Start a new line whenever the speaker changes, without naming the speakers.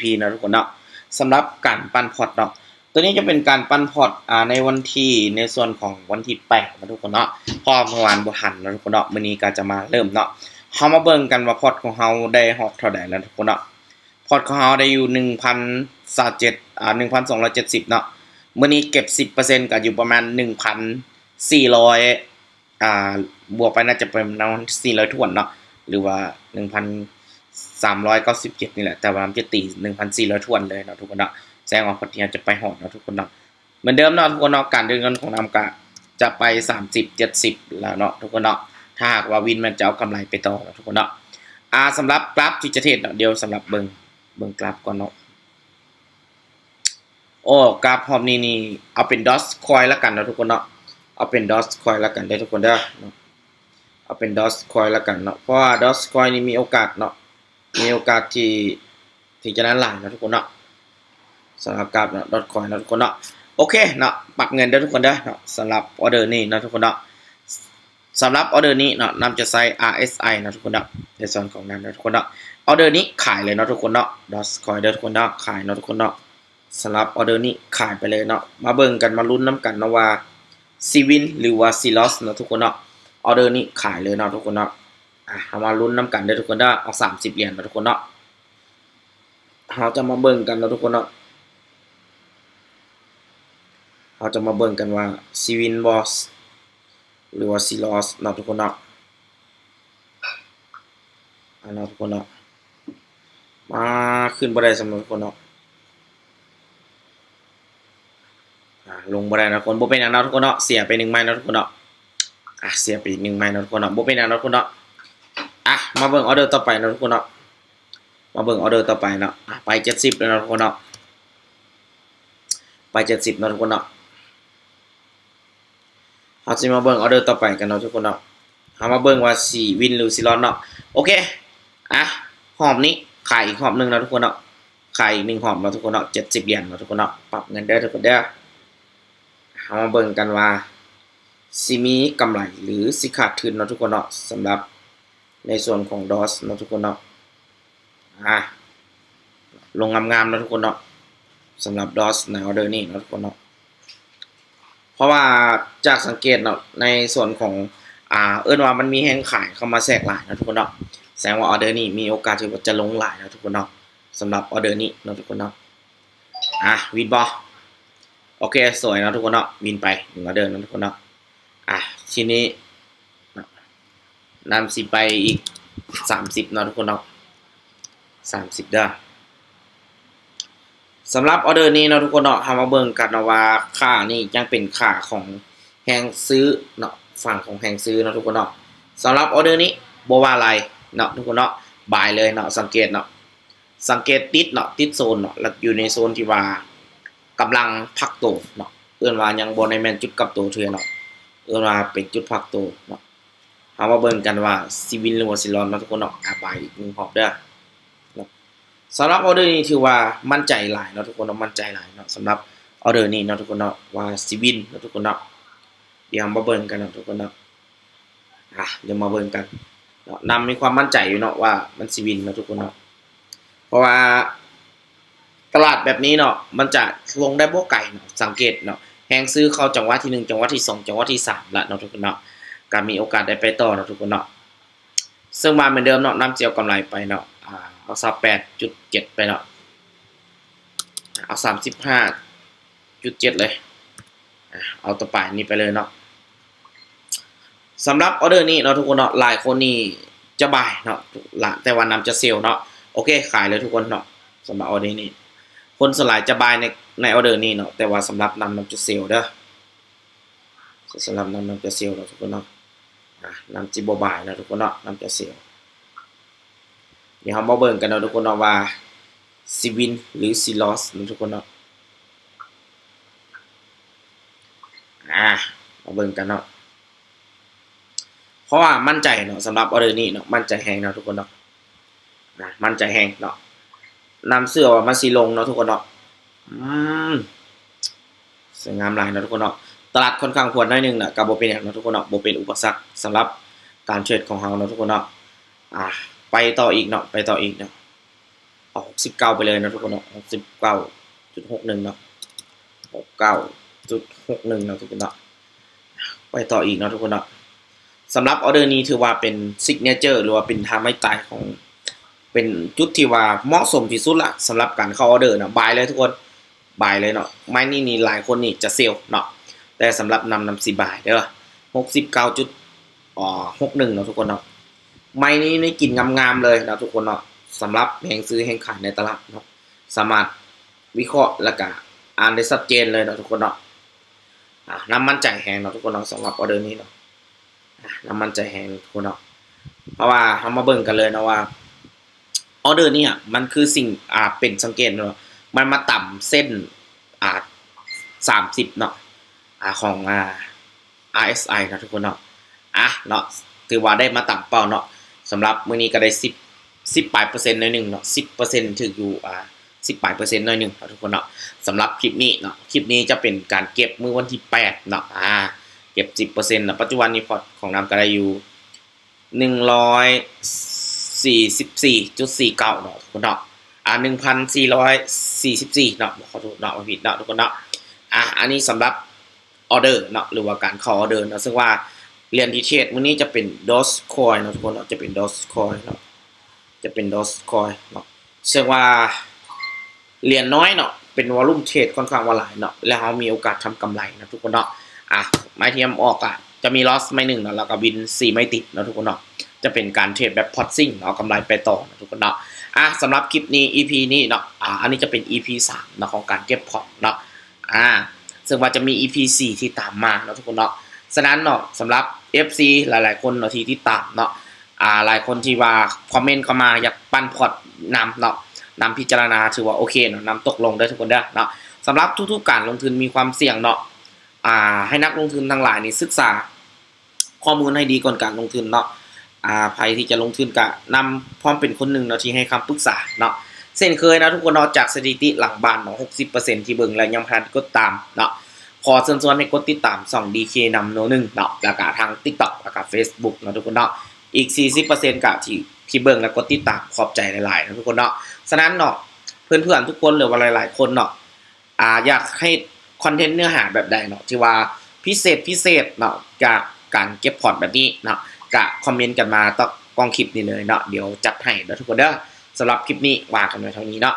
พีนะทุกคนเนาะสำหรับการปั้นพอร์ตเนาะตัวนี้จะเป็นการปั้นพอร์ตอ่าในวันที่ในส่วนของวันที่แปดนะทุกคนเนาะพอเมื่อวานบ่ทันนะทุกคนเนาะมื้อนี้ก็จะมาเริ่มเนาะเฮามาเบิ่งกันว่าพอร์ตของเฮาได้ฮอดเท่าใดแล้วทุกคนเนาะพอร์ตของเฮาได้อยู่1,027อ่า1,270เนาะมื้อนี้เก็บ 10%ก็อยู่ประมาณ 1,400อ่าบวกไปน่าจะเป็นประมาณ400ถ้วนเนาะหรือว่า 397 นี่แหละ แต่ว่ามันจะตี 1,400ถ้วนเลยเนาะทุกคนเนาะแสดงว่าพอร์ตเนี้จะไปฮอดเนาะทุกคนเนาะเหมือนเดิมเนาะทุกคนเนาะการเดินเงินของนำกะจะไป 30 70 แล้วเนาะทุกคนเนาะถ้าหากว่าวินมันจะเอากำไรไปต่อเนาะทุกคนเนาะอ่าสำหรับกราฟที่จเทรดเนาะเดี๋ยวสำหรับเบิงเบิงกราฟก่อนเนาะโอ้กราฟรอบนี้นี่เอาเป็นดอสคอยแล้วกันเนาะทุกคนเนาะเอาเป็นดอสคอยแล้วกันได้ทุกคนเด้อเนาะเอาเป็นดอสคอยแล้วกันเนาะเพราะว่าดอสคอยนี่มีโอกาสเนาะ มีโอกาสที่ที่จะนั้นหลายเนะทุกคนเนาะสำหรับกราฟเนาะดอสคอยนะทุกคนเนาะโอเคเนาะปักเงินเด้อทุกคนเด้อเนาะสำหรับออเดอร์นี้นะทุกคนเนาะสำหรับออเดอร์นี้เนาะนำจะใส่ RSI นะทุกคนเนาะในส่วนของนั้นนะทุกคนเนาะออเดอร์นี้ขายเลยเนาะทุกคนเนาะดอสคอยเด้อทุกคนเนาะขายเนาะทุกคนเนาะสำหรับออเดอร์นี้ขายไปเลยเนาะมาเบิ่งกันมาลุ้นน้ำกันนะว่าซีวินหรือว่าซีลอสนะทุกคนเนาะออเดอร์นี้ขายเลยเนาะทุกคนเนาะ อะเอามาลุ้นน้ำกันเด้อทุกคนเนาะเอา30เหรียญเนาทุกคนเนาะเราจะมาเบิ่งกันเนาะทุกคนเนาะเราจะมาเบิ่งกันว่าซีวินบอสหรือว่าซีลอสเนาะทุกคนเนาะอันเนาะทุกคนเนาะมาขึ้นบ่ไดสำหรับทุกคนเนาะลงบ่ไดนะทุกคนบ่เป็นหยังเนาะทุกคนเนาะเสียไปหนึ่งไม้เนาะทุกคนเนาะอะเสียไปอีกหนึ่งไม้เนาะทุกคนเนาะบ่เป็นหยังเนาะทุกคนเนาะ อะมาเบิ่งออเดอร์ต่อไปนะทุกคนเนาะมาเบิ่งออเดอร์ต่อไปเนาะอะไป70แล้วเนะทุกคนเนาะไป70เนะทุกคนเนาะเราจะมาเบิ่งออเดอร์ต่อไปกันเนาะทุกคนเนาะเอามาเบิ่งว่าสี่วินหรือสีร้อนเนาะโอเคอะหอมนี้ขายอีกหอมหนึ่งนะทุกคนเนาะขายอีกหนึ่งหอมนะทุกคนเนาะเจ็ดสิบเหรียญนะทุกคนเนาะปรับเงินได้ทุกคนเด้อเอามาเบิ่งกันว่าสิมีกำไรหรือสิขาดทุนเนาะทุกคนเนาะสำหรับ ในส่วนของดอสเนะทุกคนเนาะอะลงงามๆนะทุกคนเนาะสำหรับดอสในออเดอร์นี้นะทุกคนเนาะเพราะว่าจากสังเกตเนาะในส่วนของอ่าเอิ้นว่ามันมีแห้งขายเข้ามาแทรกหลายนะทุกคนเนาะแสดงว่าออเดอร์นี้มีโอกาสที่จะลงหลายนะทุกคนเนาะสำหรับออเดอร์นี้นะทุกคนเนาะอะวินบอโอเค สวยนะทุกคนเนาะวินไปหนึ่งออเดอร์นะทุกคนเนาะอะทีนี้ นำสิไปอีกสามสิบเนาะทุกคนเนาะสามสิบเด้อสำหรับออเดอร์นี้เนาะทุกคนเนาะทำมาเบิ่งกันนาะว่าค่านี่ยังเป็นค่าของแฮงซื้อเนาะฝั่งของแฮงซื้อเนาะทุกคนเนาะสำหรับออเดอร์นี้บว่าอะไรเนาะทุกคนเนาะบายเลยเนาะสังเกตเนาะสังเกตติดเนาะติดโซนเนาะแล้วอยู่ในโซนที่ว่ากำลังพักตัวเนาะเอื้อนว่ายังบ่ในแมนจุดกับตัวเทือเนาะเอื้อนว่าเป็นจุดพักตัวเนาะ เฮามาเบิ่งกันว่าซีวินหรือว่าซิลอนเนาทุกคนเนาะอะบายอีกหนึงรอบเด้อสำหรับออเดอร์นี้ถือว่ามั่นใจหลายเนาะทุกคนเนาะมั่นใจหลายเนาะสำหรับออเดอร์นี้เนาะทุกคนเนาะว่าสิวินเนาะทุกคนเนาะเดี๋ยวมาเบิ่งกันเนาะทุกคนเนาะอะเดี๋ยวมาเบิ่งกันเนาะนำมีความมั่นใจอยู่เนาะว่ามันสิวินเนาะทุกคนเนาะเพราะว่าตลาดแบบนี้เนาะมันจะลงได้บ่ไก่เนาะสังเกตเนาะแฮงซื้อเข้าจังหวะที่หนึ่งจังหวะที่สองจังหวะที่สามละเนาะทุกคนเนาะ ก็มีโอกาสได้ไปต่อเนาะทุกคนเนาะซึ่งมาเหมือนเดิมเนาะน้ำเจียวกำไรไปเนาะเอาสามแปดจุดเจ็ดไปเนาะเอาสามสิบห้าจุดเจ็ดเลยเอาตัวป่ายนี้ไปเลยเนาะสำหรับออเดอร์นี้เนาะทุกคนเนาะหลายคนนี่จะบายเนาะละแต่วันนำจะเซลล์เนาะโอเคขายเลยทุกคนเนาะสำหรับออเดอร์นี้ คนสวนหลายจะบายในในออเดอร์นี้เนาะแต่ว่าสำหรับนำนำจะเซลล์เด้อสำหรับนำนำจะเซลล์เนาะทุกคนเนาะ นำจิบบายนะทุกคนเนาะนำจะเซลล์เดี๋ยวเรามาเบิ่งกันเนาะทุกคนเนาะว่าซีวินหรือซีลอสนะทุกคนเนาะอ่ามาเบิ่งกันเนาะเพราะว่ามั่นใจเนาะสำหรับออเดอร์นี้เนาะมั่นใจแฮงเนาะทุกคนเนาะนะมั่นใจแฮงเนาะนำเสื้อมาสีลงเนาะทุกคนเนาะอืมสวยงามหลายเนาะทุกคนเนาะ ตลาดค่อนข้างควรน้อยหนึงนะกับโบเป็นอย่างนะทุกคนเนาะโบเป็นอุปสรรคสำหรับการเทรดของเราเนาะทุกคนเนาะอ่าไปต่ออีกเนาะไปต่ออีกเนาะเอาสิบเก้าไปเลยนะทุกคนเนาะหกสิบเก้าจุดหกหนึ่งเนาะหกเก้าจุดหกหนึ่งเนาะทุกคนเนาะไปต่ออีกเนาะทุกคนเนาะสำหรับออเดอร์นี้ถือว่าเป็นซิกเนเจอร์หรือว่าเป็นทางไม่ตายของเป็นจุดที่ว่าเหมาะสมที่สุดละสำหรับการเข้าออเดอร์เนาะบายเลยทุกคนบายเลยเนาะไม้นี่นี่หลายคนนี่จะเซลเนาะ แต่สำหรับนำนำสีบายเด้อหกสิบเก้าจุดอ๋อหกหนึ่งเนาะทุกคนเนาะไม้นี้นี่กลิ่นงามๆเลยนะทุกคนเนาะสำหรับแห่งซื้อแห่งขายในตลาดเนาะสามารถวิเคราะห์และก็อ่านได้ชัดเจนเลยเนาะทุกคนเนาะอะน้ำมันใจแหงเนาะทุกคนเนาะสำหรับออเดอร์นี้เนาะน้ำมันใจแหงทุกคนเนาะเพราะว่าเรามาเบิ่งกันเลยนะว่าออเดอร์เนี่ยมันคือสิ่งอ่าเป็นสังเกตเนาะมันมาต่ำเส้นอ่าสามสิบเนาะ อ่าของอ่า RSI นะทุกคนเนาะอะเนาะถือว่าได้มาต่ำเป้าเนาะสำหรับมื้อนี้ก็ได้สิบสิบปลายเปอร์เซ็นต์หน่อยหนึ่งเนาะสิบเปอร์เซ็นต์ถึงอยู่อ่าสิบปลายเปอร์เซ็นต์หน่อยหนึ่งนะทุกคนเนาะสำหรับคลิปนี้เนาะคลิปนี้จะเป็นการเก็บเมื้อวันที่แปดเนาะอ่าเก็บสิบเปอร์เซ็นต์นะปัจจุบันนี้พอร์ตของน้ำก็ได้อยู่หนึ่งร้อยสี่สิบสี่จุดสี่เก้าเนาะทุกคนเนาะอ่าหนึ่งพันสี่ร้อยสี่สิบสี่เนาะขอโทษเนาะผิดเนาะทุกคนเนาะอะอันนี้สำหรับ ออเดอร์เนาะหรือว่าการข้าออเดอร์เนาะซึ่งว่าเรียนดีเทสวันนี้จะเป็น DOS coin เนาะทุกคนเนาะจะเป็น DOS coin เนาะจะเป็น DOS coin เนาะซึ่งว่าเรียนน้อยเนาะเป็นวอลลุ่มเทรดค่อนข้างว่าหลายเนาะแล้วเรามีโอกาสทำกำไรนะทุกคนเนาะอะไม้เทียมออกอะจะมีลอสไม่หนึ่งเนาะแล้วก็บินสี่ไม่ติดเนาะทุกคนเนาะจะเป็นการเทรดแบบพอตซิ่งเอากำไรไปต่อนะทุกคนเนาะอะสำหรับคลิปนี้ EP นี้เนาะอ่าอันนี้จะเป็น EP 3เนาะของการเก็บพอร์ตเนาะอ่า ซึ่งว่าจะมี EP 4 ที่ตามมาเนาะทุกคนเนาะฉะนั้นเนาะสำหรับ FC หลาย ๆ คนเนาะที่ที่ตามเนาะอ่าหลายคนที่ว่าคอมเมนต์เข้ามาอยากปั้นพอร์ตนำเนาะนำพิจารณาถือว่าโอเคเนาะนำตกลงได้ทุกคนเด้อเนาะสำหรับทุกๆการลงทุนมีความเสี่ยงเนาะอ่าให้นักลงทุนทั้งหลายนี่ศึกษา ข้อมูลให้ดีก่อนการลงทุนเนาะอ่าใครที่จะลงทุนกะนำพร้อมเป็นคนหนึ่งเนาะที่ให้คำปรึกษาเนาะ เส้นเคยนะทุกคนเนาะจากสถิติหลังบ้านเนาะ60%ที่เบิ่งแล้วยังพันกดตามเนาะขอเชิญชวนให้กดติดตามส่อง DK นำโนหนึ่งเนาะแล้วก็ทาง TikTok แล้วก็ Facebook เนาะทุกคนเนาะอีก 40%กะที่ที่เบิ่งแล้วกดติดตามขอบใจหลายๆนะทุกคนเนาะฉะนั้นเนาะเพื่อนๆทุกคนหรือว่าหลาย ๆ คนเนาะอ่าอยากให้คอนเทนต์เนื้อหาแบบใดเนาะที่ว่าพิเศษพิเศษเนาะจากการเก็บพอร์ตแบบนี้เนาะกะคอมเมนต์กันมาต้องกองคลิปนี้เลยเนาะเดี๋ยวจัดให้นะทุกคนเด้อ สำหรับคลิปนี้วางกันไว้เท่านี้เนาะ